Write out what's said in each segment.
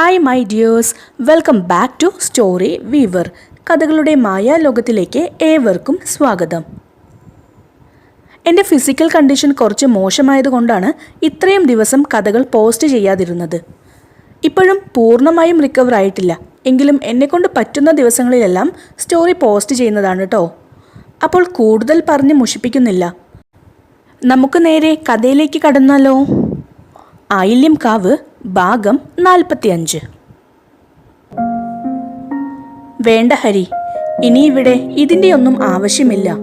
Hi my dears welcome back to Story Weaver കഥകളുടെ മായാലോകത്തിലേക്ക് ഏവർക്കും സ്വാഗതം. എന്റെ ഫിസിക്കൽ കണ്ടീഷൻ കുറച്ച് മോശമായതുകൊണ്ടാണ് ഇത്രയും ദിവസം കഥകൾ പോസ്റ്റ് ചെയ്യാതിരുന്നത്. ഇപ്പോഴും പൂർണമായും റിക്കവർ ആയിട്ടില്ല. എങ്കിലും എന്നെക്കൊണ്ട് പറ്റുന്ന ദിവസങ്ങളിലെല്ലാം സ്റ്റോറി പോസ്റ്റ് ചെയ്യുന്നതാണ് കേട്ടോ അപ്പോൾ കൂടുതൽ പറഞ്ഞ് മുഷിപ്പിക്കുന്നില്ല. നമുക്ക് നേരെ കഥയിലേക്ക് കടന്നാലോ? ആയില്യം കാവ് ഭാഗം നാൽപ്പത്തിയഞ്ച്. വേണ്ട ഹരി ഇനി ഇവിടെ ഇതിന്റെയൊന്നും ആവശ്യമില്ല.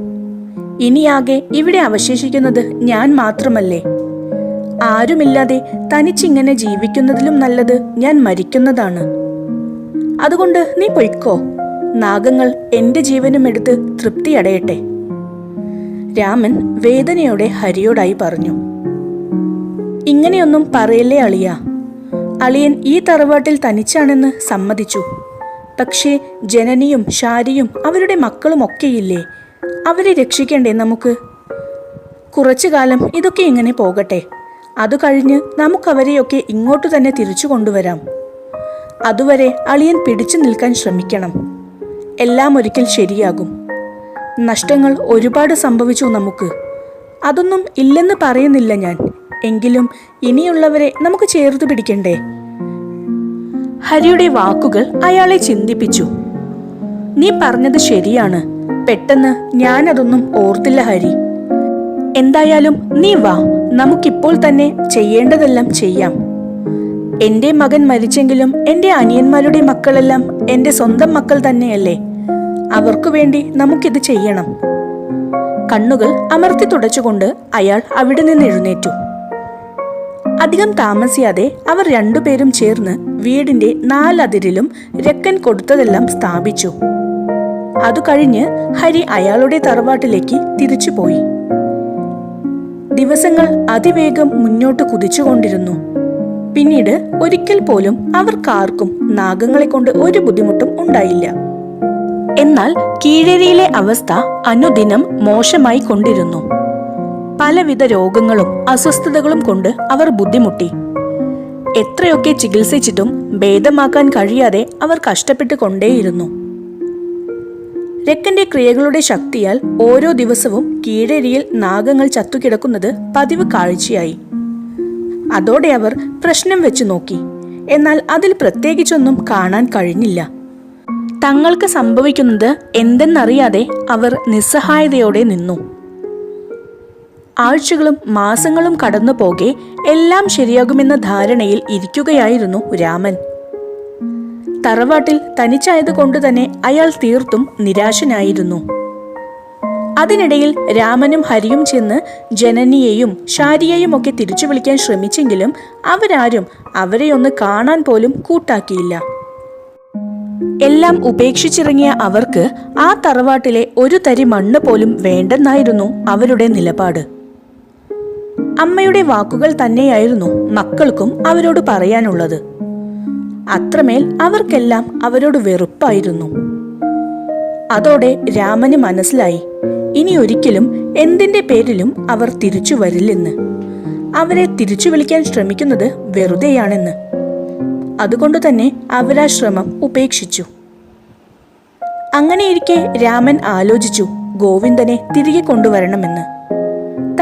ഇനിയാകെ ഇവിടെ അവശേഷിക്കുന്നത് ഞാൻ മാത്രമല്ലേ? ആരുമില്ലാതെ തനിച്ചിങ്ങനെ ജീവിക്കുന്നതിലും നല്ലത് ഞാൻ മരിക്കുന്നതാണ്. അതുകൊണ്ട് നീ പൊയ്ക്കോ. നാഗങ്ങൾ എന്റെ ജീവനും എടുത്ത് തൃപ്തിയടയട്ടെ രാമൻ വേദനയോടെ ഹരിയോടായി പറഞ്ഞു. ഇങ്ങനെയൊന്നും പറയല്ലേ അളിയ. അളിയൻ ഈ തറവാട്ടിൽ തനിച്ചാണെന്ന് സമ്മതിച്ചു. പക്ഷേ ജനനിയും ശാരിയും അവരുടെ മക്കളും ഒക്കെയില്ലേ? അവരെ രക്ഷിക്കണ്ടേ നമുക്ക്? കുറച്ചു കാലം ഇതൊക്കെ ഇങ്ങനെ പോകട്ടെ. അത് കഴിഞ്ഞ് നമുക്കവരെയൊക്കെ ഇങ്ങോട്ട് തന്നെ തിരിച്ചു കൊണ്ടുവരാം. അതുവരെ അളിയൻ പിടിച്ചു നിൽക്കാൻ ശ്രമിക്കണം. എല്ലാം ഒരിക്കൽ ശരിയാകും. നഷ്ടങ്ങൾ ഒരുപാട് സംഭവിച്ചു നമുക്ക്. അതൊന്നും ഇല്ലെന്ന് പറയുന്നില്ല ഞാൻ. എങ്കിലും ഇനിയുള്ളവരെ നമുക്ക് ചേർത്ത് പിടിക്കണ്ടേ? ഹരിയുടെ വാക്കുകൾ അയാളെ ചിന്തിപ്പിച്ചു. നീ പറഞ്ഞത് ശരിയാണ്. പെട്ടെന്ന് ഞാനതൊന്നും ഓർത്തില്ല ഹരി. എന്തായാലും നീ വാ. നമുക്കിപ്പോൾ തന്നെ ചെയ്യേണ്ടതെല്ലാം ചെയ്യാം. എന്റെ മകൻ മരിച്ചെങ്കിലും എന്റെ അനിയന്മാരുടെ മക്കളെല്ലാം എന്റെ സ്വന്തം മക്കൾ തന്നെയല്ലേ. അവർക്കു വേണ്ടി നമുക്കിത് ചെയ്യണം. കണ്ണുകൾ അമർത്തി തുടച്ചുകൊണ്ട് അയാൾ അവിടെ നിന്ന് എഴുന്നേറ്റു. അധികം താമസിയാതെ അവർ രണ്ടുപേരും ചേർന്ന് വീടിന്റെ നാലതിരിലും രക്കൻ കൊടുത്തതെല്ലാം സ്ഥാപിച്ചു. അതു കഴിഞ്ഞ് ഹരി അയാളുടെ തറവാട്ടിലേക്ക് തിരിച്ചുപോയി ദിവസങ്ങൾ അതിവേഗം മുന്നോട്ട് കുതിച്ചുകൊണ്ടിരുന്നു. പിന്നീട് ഒരിക്കൽ പോലും അവർക്കാർക്കും നാഗങ്ങളെ കൊണ്ട് ഒരു ബുദ്ധിമുട്ടും ഉണ്ടായില്ല. എന്നാൽ കീഴേരിയിലെ അവസ്ഥ അനുദിനം മോശമായി കൊണ്ടിരുന്നു. പലവിധ രോഗങ്ങളും അസ്വസ്ഥതകളും കൊണ്ട് അവർ ബുദ്ധിമുട്ടി. എത്രയൊക്കെ ചികിത്സിച്ചിട്ടും ഭേദമാക്കാൻ കഴിയാതെ അവർ കഷ്ടപ്പെട്ട് കൊണ്ടേയിരുന്നു രക്കന്റെ ക്രിയകളുടെ ശക്തിയാൽ ഓരോ ദിവസവും കീഴരിയിൽ നാഗങ്ങൾ ചത്തുകിടക്കുന്നത് പതിവ് കാഴ്ചയായി. അതോടെ അവർ പ്രശ്നം വെച്ചു നോക്കി. എന്നാൽ അതിൽ പ്രത്യേകിച്ചൊന്നും കാണാൻ കഴിഞ്ഞില്ല. തങ്ങൾക്ക് സംഭവിക്കുന്നത് എന്തെന്നറിയാതെ അവർ നിസ്സഹായതയോടെ നിന്നു. ആഴ്ചകളും മാസങ്ങളും കടന്നു പോകെ എല്ലാം ശരിയാകുമെന്ന ധാരണയിൽ ഇരിക്കുകയായിരുന്നു രാമൻ. തറവാട്ടിൽ തനിച്ചായതുകൊണ്ട് തന്നെ അയാൾ തീർത്തും നിരാശനായിരുന്നു. അതിനിടയിൽ രാമനും ഹരിയും ചെന്ന് ജനനിയെയും ശാരിയെയും ഒക്കെ തിരിച്ചു വിളിക്കാൻ ശ്രമിച്ചെങ്കിലും അവരാരും അവരെ ഒന്ന് കാണാൻ പോലും കൂട്ടാക്കിയില്ല. എല്ലാം ഉപേക്ഷിച്ചിറങ്ങിയ അവർക്ക് ആ തറവാട്ടിലെ ഒരു തരി മണ്ണ് പോലും വേണ്ടെന്നായിരുന്നു അവരുടെ നിലപാട്. അമ്മയുടെ വാക്കുകൾ തന്നെയായിരുന്നു മക്കൾക്കും അവരോട് പറയാനുള്ളത്. അത്രമേൽ അവർക്കെല്ലാം അവരോട് വെറുപ്പായിരുന്നു. അതോടെ രാമന് മനസ്സിലായി ഇനി ഒരിക്കലും എന്തിന്റെ പേരിലും അവർ തിരിച്ചു വരില്ലെന്ന്. അവരെ തിരിച്ചു വിളിക്കാൻ ശ്രമിക്കുന്നത് വെറുതെയാണെന്ന്. അതുകൊണ്ട് തന്നെ അവരാ ശ്രമം ഉപേക്ഷിച്ചു. അങ്ങനെയിരിക്കെ രാമൻ ആലോചിച്ചു ഗോവിന്ദനെ തിരികെ കൊണ്ടുവരണമെന്ന്.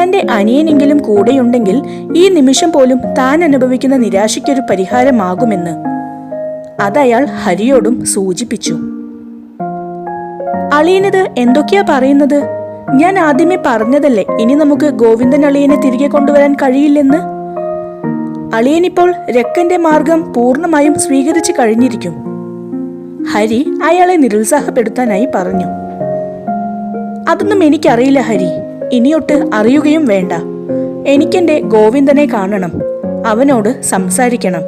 തന്റെ അനിയനെങ്കിലും കൂടെയുണ്ടെങ്കിൽ ഈ നിമിഷം പോലും താൻ അനുഭവിക്കുന്ന നിരാശയ്ക്കൊരു പരിഹാരമാകുമെന്ന്. അതയാൾ ഹരിയോടും സൂചിപ്പിച്ചു. അളിയനത് എന്തൊക്കെയാ പറയുന്നത്? ഞാൻ ആദ്യമേ പറഞ്ഞതല്ലേ ഇനി നമുക്ക് ഗോവിന്ദൻ അളിയനെ തിരികെ കൊണ്ടുവരാൻ കഴിയില്ലെന്ന്? അളിയനിപ്പോൾ രക്കന്റെ മാർഗം പൂർണമായും സ്വീകരിച്ചു കഴിഞ്ഞിരിക്കും. ഹരി അയാളെ നിരുത്സാഹപ്പെടുത്താനായി പറഞ്ഞു. അതൊന്നും എനിക്കറിയില്ല ഹരി. ഇനിയൊട്ട് അറിയുകയും വേണ്ട. എനിക്കെന്റെ ഗോവിന്ദനെ കാണണം. അവനോട് സംസാരിക്കണം.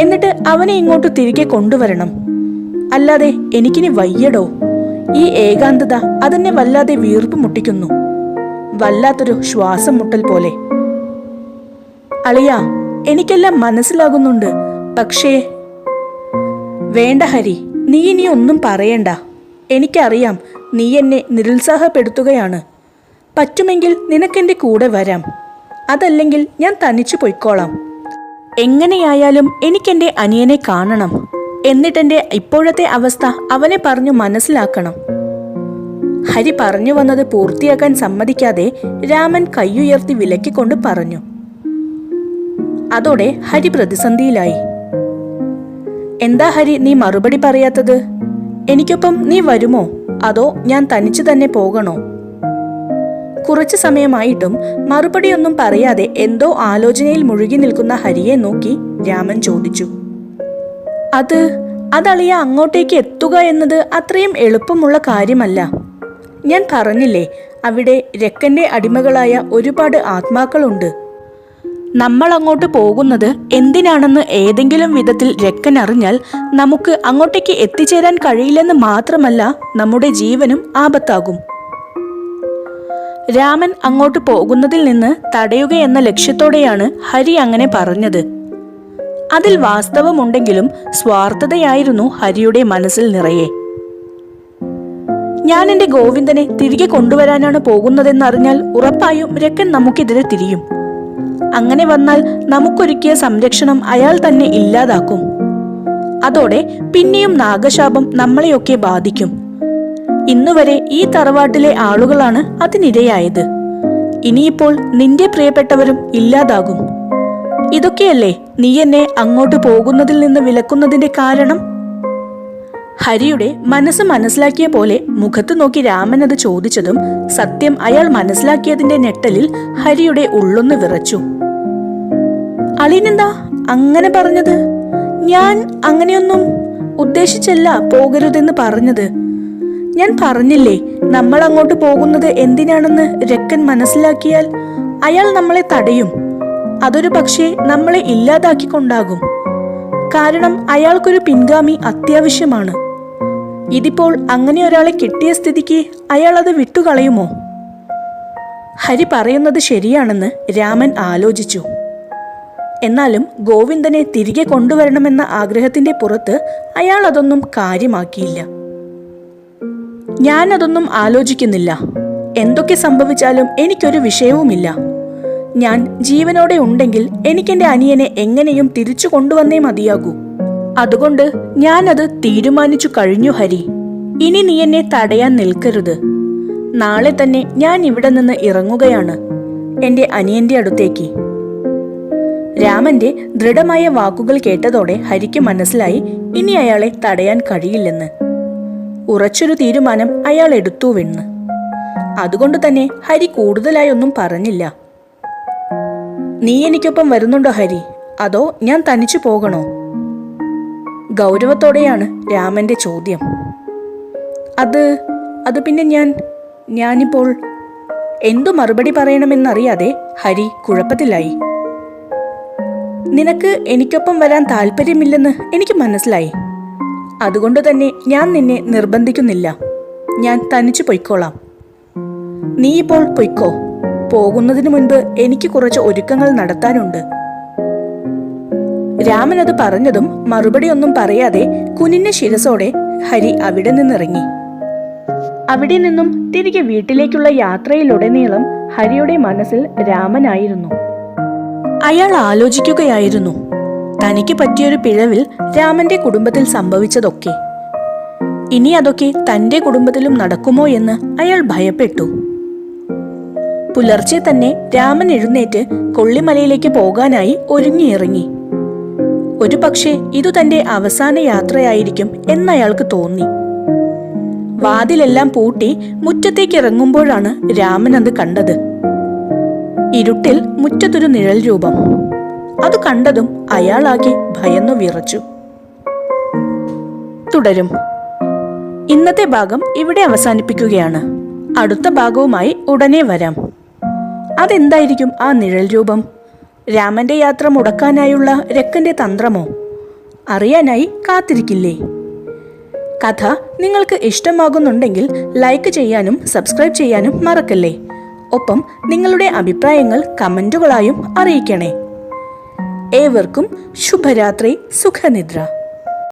എന്നിട്ട് അവനെ ഇങ്ങോട്ട് തിരികെ കൊണ്ടുവരണം. അല്ലാതെ എനിക്കിനി വയ്യടോ. ഈ ഏകാന്തത അതെന്നെ വല്ലാതെ വീർപ്പ് മുട്ടിക്കുന്നു. വല്ലാത്തൊരു ശ്വാസം മുട്ടൽ പോലെ. അളിയ എനിക്കെല്ലാം മനസ്സിലാകുന്നുണ്ട്. പക്ഷേ വേണ്ട ഹരി നീ ഇനി ഒന്നും പറയണ്ട. എനിക്കറിയാം നീ എന്നെ നിരുത്സാഹപ്പെടുത്തുകയാണ്. പറ്റുമെങ്കിൽ നിനക്കെന്റെ കൂടെ വരാം. അതല്ലെങ്കിൽ ഞാൻ തനിച്ചു പൊയ്ക്കോളാം. എങ്ങനെയായാലും എനിക്കെന്റെ അനിയനെ കാണണം. എന്നിട്ടെന്റെ ഇപ്പോഴത്തെ അവസ്ഥ അവനെ പറഞ്ഞു മനസ്സിലാക്കണം. ഹരി പറഞ്ഞു വന്നത് പൂർത്തിയാക്കാൻ സമ്മതിക്കാതെ രാമൻ കൈയുയർത്തി വിലക്കിക്കൊണ്ട് പറഞ്ഞു. അതോടെ ഹരി പ്രതിസന്ധിയിലായി. എന്താ ഹരി നീ മറുപടി പറയാത്തത്? എനിക്കൊപ്പം നീ വരുമോ? അതോ ഞാൻ തനിച്ചു തന്നെ പോകണോ? കുറച്ചു സമയമായിട്ടും മറുപടിയൊന്നും പറയാതെ എന്തോ ആലോചനയിൽ മുഴുകി നിൽക്കുന്ന ഹരിയെ നോക്കി രാമൻ ചോദിച്ചു. അത് അതളിയ അങ്ങോട്ടേക്ക് എത്തുക എന്നത് അത്രയും എളുപ്പമുള്ള കാര്യമല്ല. ഞാൻ പറഞ്ഞില്ലേ അവിടെ രക്കന്റെ അടിമകളായ ഒരുപാട് ആത്മാക്കളുണ്ട്. നമ്മൾ അങ്ങോട്ട് പോകുന്നത് എന്തിനാണെന്ന് ഏതെങ്കിലും വിധത്തിൽ രക്കൻ അറിഞ്ഞാൽ നമുക്ക് അങ്ങോട്ടേക്ക് എത്തിച്ചേരാൻ കഴിയില്ലെന്ന് മാത്രമല്ല നമ്മുടെ ജീവനും ആപത്താകും. രാമൻ അങ്ങോട്ട് പോകുന്നതിൽ നിന്ന് തടയുക എന്ന ലക്ഷ്യത്തോടെയാണ് ഹരി അങ്ങനെ പറഞ്ഞത്. അതിൽ വാസ്തവമുണ്ടെങ്കിലും സ്വാർത്ഥതയായിരുന്നു ഹരിയുടെ മനസ്സിൽ നിറയെ. ഞാൻ എന്റെ ഗോവിന്ദനെ തിരികെ കൊണ്ടുവരാനാണ് പോകുന്നതെന്നറിഞ്ഞാൽ ഉറപ്പായും രക്കൻ നമുക്കെതിരെ തിരിയും. അങ്ങനെ വന്നാൽ നമുക്കൊരുക്കിയ സംരക്ഷണം അയാൾ തന്നെ ഇല്ലാതാക്കും. അതോടെ പിന്നെയും നാഗശാപം നമ്മളെയൊക്കെ ബാധിക്കും. ഇന്നുവരെ ഈ തറവാട്ടിലെ ആളുകളാണ് അതിനിരയായത്. ഇനിയിപ്പോൾ നിന്റെ പ്രിയപ്പെട്ടവരും ഇല്ലാതാകും. ഇതൊക്കെയല്ലേ നീ എന്നെ അങ്ങോട്ട് പോകുന്നതിൽ നിന്ന് വിലക്കുന്നതിന്റെ കാരണം? ഹരിയുടെ മനസ്സ് മനസ്സിലാക്കിയ പോലെ മുഖത്ത് നോക്കി രാമൻ അത് ചോദിച്ചതും സത്യം അയാൾ മനസ്സിലാക്കിയതിന്റെ ഞെട്ടലിൽ ഹരിയുടെ ഉള്ളൊന്ന് വിറച്ചു. അളിനെന്താ അങ്ങനെ പറഞ്ഞത്? ഞാൻ അങ്ങനെയൊന്നും ഉദ്ദേശിച്ചല്ല പോകരുതെന്ന് പറഞ്ഞത്. ഞാൻ പറഞ്ഞില്ലേ നമ്മൾ അങ്ങോട്ട് പോകുന്നത് എന്തിനാണെന്ന് രക്കൻ മനസ്സിലാക്കിയാൽ അയാൾ നമ്മളെ തടയും. അതൊരു പക്ഷേ നമ്മളെ ഇല്ലാതാക്കിക്കൊണ്ടാകും. കാരണം അയാൾക്കൊരു പിൻഗാമി അത്യാവശ്യമാണ്. ഇതിപ്പോൾ അങ്ങനെ ഒരാളെ കിട്ടിയ സ്ഥിതിക്ക് അയാൾ അത് വിട്ടുകളയുമോ? ഹരി പറയുന്നത് ശരിയാണെന്ന് രാമൻ ആലോചിച്ചു. എന്നാലും ഗോവിന്ദനെ തിരികെ കൊണ്ടുവരണമെന്ന ആഗ്രഹത്തിന്റെ പുറത്ത് അയാൾ അതൊന്നും കാര്യമാക്കിയില്ല. ഞാനതൊന്നും ആലോചിക്കുന്നില്ല. എന്തൊക്കെ സംഭവിച്ചാലും എനിക്കൊരു വിഷയവുമില്ല. ഞാൻ ജീവനോടെ ഉണ്ടെങ്കിൽ എനിക്കെന്റെ അനിയനെ എങ്ങനെയും തിരിച്ചു കൊണ്ടുവന്നേ മതിയാകൂ. അതുകൊണ്ട് ഞാനത് തീരുമാനിച്ചു കഴിഞ്ഞു ഹരി. ഇനി നീ എന്നെ തടയാൻ നിൽക്കരുത്. നാളെ തന്നെ ഞാൻ ഇവിടെ നിന്ന് ഇറങ്ങുകയാണ്. എന്റെ അനിയന്റെ അടുത്തേക്ക്. രാമന്റെ ദൃഢമായ വാക്കുകൾ കേട്ടതോടെ ഹരിക്ക് മനസ്സിലായി ഇനി അയാളെ തടയാൻ കഴിയില്ലെന്ന്. ഉറച്ചൊരു തീരുമാനം അയാൾ എടുത്തുവെന്ന് അതുകൊണ്ട് തന്നെ ഹരി കൂടുതലായി ഒന്നും പറഞ്ഞില്ല. നീ എനിക്കൊപ്പം വരുന്നുണ്ടോ ഹരി? അതോ ഞാൻ തനിച്ചു പോകണോ? ഗൗരവത്തോടെയാണ് രാമന്റെ ചോദ്യം. അത് അത് പിന്നെ ഞാൻ ഞാനിപ്പോൾ എന്തു മറുപടി പറയണമെന്നറിയാതെ ഹരി കുഴപ്പത്തിലായി. നിനക്ക് എനിക്കൊപ്പം വരാൻ താല്പര്യമില്ലെന്ന് എനിക്ക് മനസ്സിലായി. അതുകൊണ്ട് തന്നെ ഞാൻ നിന്നെ നിർബന്ധിക്കുന്നില്ല. ഞാൻ തനിച്ചു പൊയ്ക്കോളാം. നീ ഇപ്പോൾ പൊയ്ക്കോ. പോകുന്നതിന് മുൻപ് എനിക്ക് കുറച്ച് ഒരുക്കങ്ങൾ നടത്താനുണ്ട്. രാമൻ അത് പറഞ്ഞതും മറുപടി ഒന്നും പറയാതെ കുനിഞ്ഞ ശിരസോടെ ഹരി അവിടെ നിന്നിറങ്ങി. അവിടെ നിന്നും തിരികെ വീട്ടിലേക്കുള്ള യാത്രയിലുടനീളം ഹരിയുടെ മനസ്സിൽ രാമനായിരുന്നു. അയാൾ ആലോചിക്കുകയായിരുന്നു. തനിക്ക് പറ്റിയൊരു പിഴവിൽ രാമന്റെ കുടുംബത്തിൽ സംഭവിച്ചതൊക്കെ. ഇനി അതൊക്കെ തന്റെ കുടുംബത്തിലും നടക്കുമോ എന്ന് അയാൾ ഭയപ്പെട്ടു. പുലർച്ചെ തന്നെ രാമൻ എഴുന്നേറ്റ് കൊള്ളിമലയിലേക്ക് പോകാനായി ഒരുങ്ങിയിറങ്ങി. ഒരു പക്ഷേ ഇതു തന്റെ അവസാന യാത്രയായിരിക്കും എന്നയാൾക്ക് തോന്നി. വാതിലെല്ലാം പൂട്ടി മുറ്റത്തേക്ക് ഇറങ്ങുമ്പോഴാണ് രാമൻ അത് കണ്ടത്. ഇരുട്ടിൽ മുറ്റത്തൊരു നിഴൽ രൂപം. അത് കണ്ടതും അയാളാകെ ഭയന്നു വിറച്ചു. തുടരും. ഇന്നത്തെ ഭാഗം ഇവിടെ അവസാനിപ്പിക്കുകയാണ്. അടുത്ത ഭാഗവുമായി ഉടനെ വരാം. അതെന്തായിരിക്കും ആ നിഴൽ രൂപം? രാമന്റെ യാത്ര മുടക്കാനായുള്ള രക്കന്റെ തന്ത്രമോ? അറിയാനായി കാത്തിരിക്കില്ലേ? കഥ നിങ്ങൾക്ക് ഇഷ്ടമാകുന്നുണ്ടെങ്കിൽ ലൈക്ക് ചെയ്യാനും സബ്സ്ക്രൈബ് ചെയ്യാനും മറക്കല്ലേ? ഒപ്പം നിങ്ങളുടെ അഭിപ്രായങ്ങൾ കമന്റുകളായും അറിയിക്കണേ. ഏവർക്കും ശുഭരാത്രി സുഖനിദ്ര